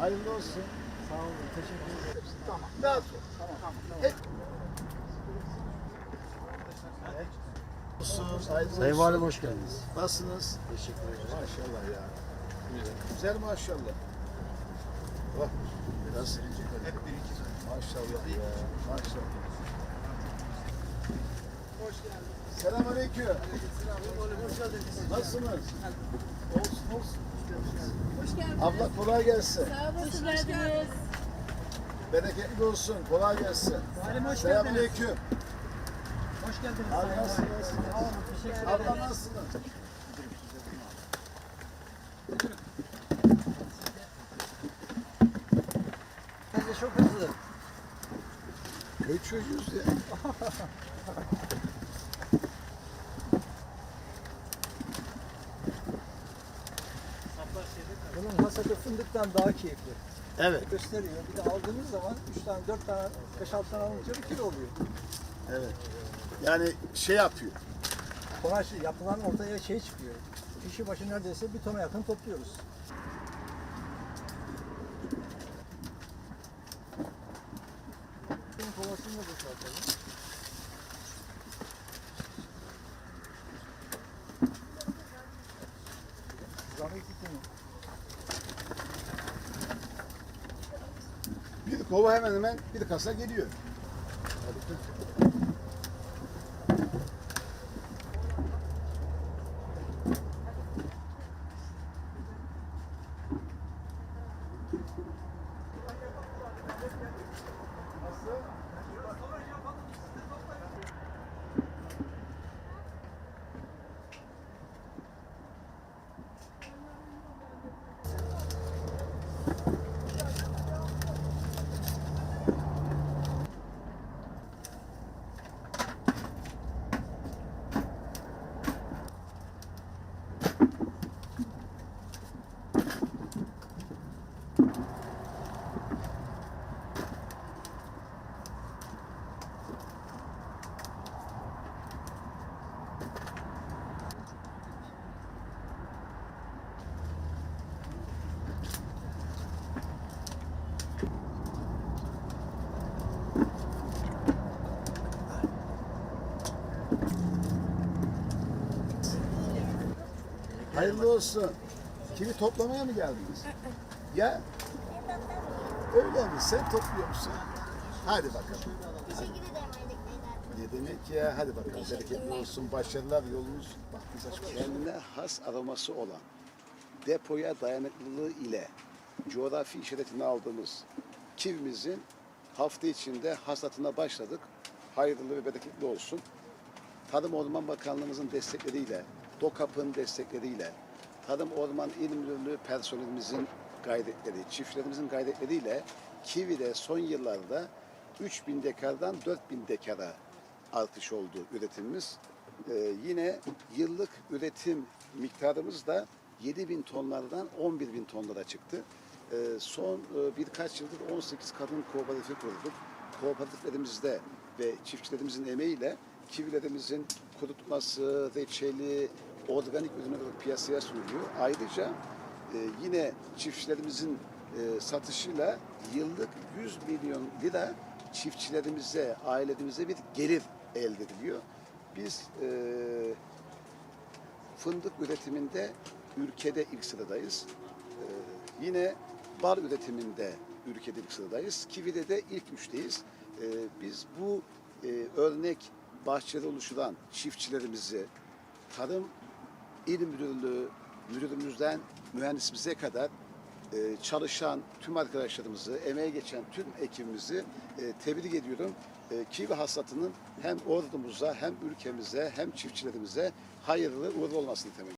Hayırlı olsun. Sağ olun. Teşekkür ederim. Tamam. Daha sonra. Tamam. Hep. Olsun, hayırlı Sayın. Valim hoş geldiniz. Nasılsınız? Teşekkür ederim. Maşallah ya. Güzel maşallah. Bak biraz hep birinci Maşallah ya. Maşallah. Hoş geldiniz. Selamünaleyküm. Hoş geldiniz. Nasılsınız? Olsun olsun. Hoş geldiniz. Abla kolay gelsin. Sağ olun, hoş geldiniz. Bereketli olsun. Kolay gelsin. Valim hoş Selamünaleyküm. Hoş geldiniz. Abi nasılsınız? Sağ olun. Teşekkür ederim. Abla nasılsınız? Siz de çok hızlı. Köy çocuğuyuz ya. Bunun hasadı fındıktan daha keyifli. Evet. Gösteriyor. Bir de aldığınız zaman 3 tane, 4 tane, 5-6 tane alınca bir kilo oluyor. Evet. Yani şey yapıyor. Tonaj yapılan ortaya şey çıkıyor. Kişi başı neredeyse bir tona yakın topluyoruz. Bunun kovasını da boşaltalım. Kova hemen hemen bir kasa geliyor. Hayırlı olsun. Kimi toplamaya mı geldiniz? Ya? Öyle mi? Sen topluyor musun? Hadi bakalım. Teşekkür ederim Aydın Ne demek ya? Hadi bakalım. Bereketli olsun. Başarılar yolunuz. Baktınız açık. Kendine has aroması olan depoya dayanıklılığı ile coğrafi işaretini aldığımız kivimizin hafta içinde hasatına başladık. Hayırlı ve bereketli olsun. Tarım Orman Bakanlığımızın destekleriyle, DOKAP'ın destekleriyle, Tarım Orman İl Müdürlüğü personelimizin gayretleri, çiftçilerimizin gayretleriyle Kivi'de son yıllarda 3000 dekardan 4000 dekara artış oldu üretimimiz. Ee, yine yıllık üretim miktarımız da 7000 tonlardan 11000 tonlara çıktı. Ee, son e, birkaç yıldır 18 kadın kooperatifi kurduk. Kooperatiflerimizde ve çiftçilerimizin emeğiyle kivilerimizin kurutması, reçeli, organik olarak piyasaya sunuluyor. Ayrıca e, yine çiftçilerimizin e, satışıyla yıllık 100 milyon lira çiftçilerimize, ailelerimize bir gelir elde ediliyor. Biz e, fındık üretiminde ülkede ilk sıradayız. Ee, yine bal üretiminde ülkede ilk sıradayız. Kivi'de de ilk üçteyiz. Ee, biz bu e, örnek bahçede oluşturan çiftçilerimizi Tarım İl Müdürlüğü müdürümüzden mühendisimize kadar e, çalışan tüm arkadaşlarımızı, emeğe geçen tüm ekibimizi e, tebrik ediyorum. E, kivi hasatının hem ordumuza hem ülkemize hem çiftçilerimize hayırlı uğurlu olmasını temenni